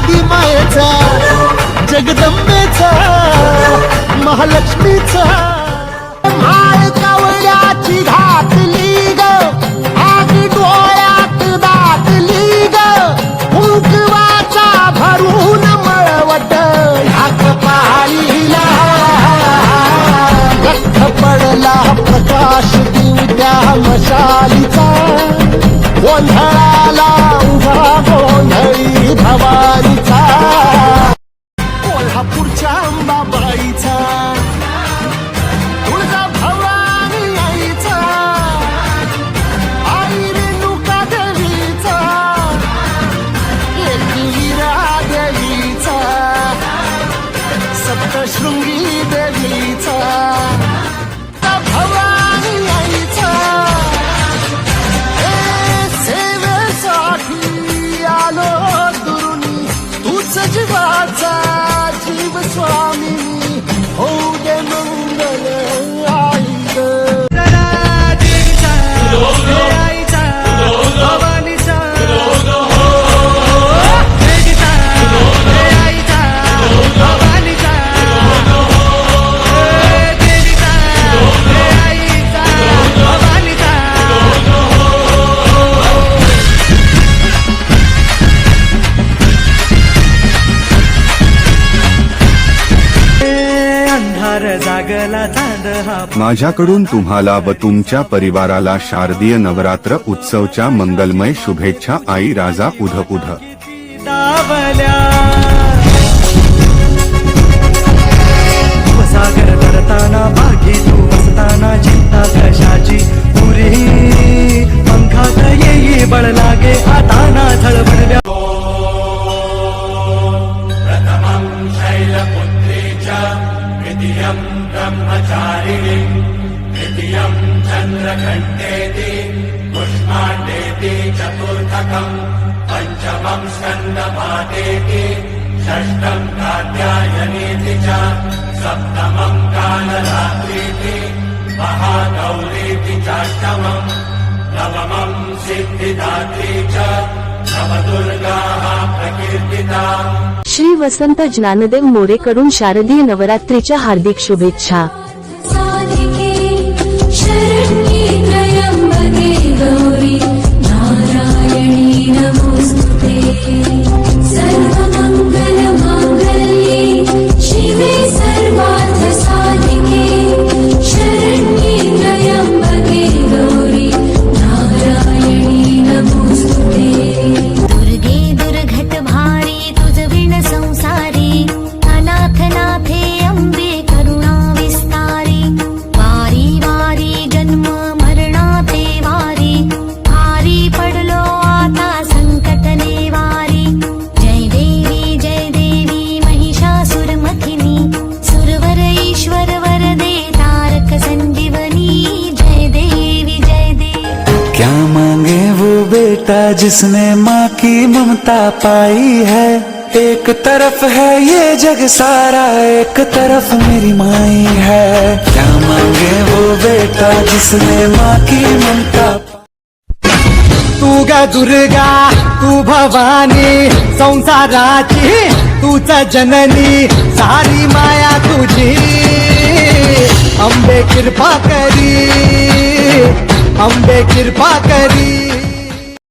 आदि मायेचा जगदंबेचा महालक्ष्मीचा. माळ कवळ्याची घातली ग आग डोळ्यात दाटली ग. फुंकवाचा भरून मळवट ह्याक पाहिला. गठ पडला प्रकाश दिवत्या मशालीचा. गोंधळाला स्वामी माझ्याकडून तुम्हाला व तुमच्या परिवाराला शारदीय नवरात्र उत्सवच्या मंगलमय शुभेच्छा. आई राजा उध उध. द्वितीयम् ब्रह्मचारिणीम् तृतीयम् चन्द्रखण्डेति पुष्पाण्डेति चतुर्थकम् पञ्चमम् स्कन्दपादेति षष्ठम् कात्यायनीति च सप्तमम् कालरात्रीति महागौरीति चाष्टमम् नवमम् सिद्धिदात्री च श्री वसंत ज्ञानदेव मोरेकडून शारदीय नवरात्रीच्या हार्दिक शुभेच्छा. बेटा जिसने माँ की ममता पाई है। एक तरफ़ है ये जग सारा, एक तरफ़ मेरी माई है। क्या मांगे वो बेटा जिसने माँ की ममता तू दुर्गा, तू भवानी संसाराची तूच जननी, सारी माया तुझी। अंबे कृपा करी, अंबे कृपा करी।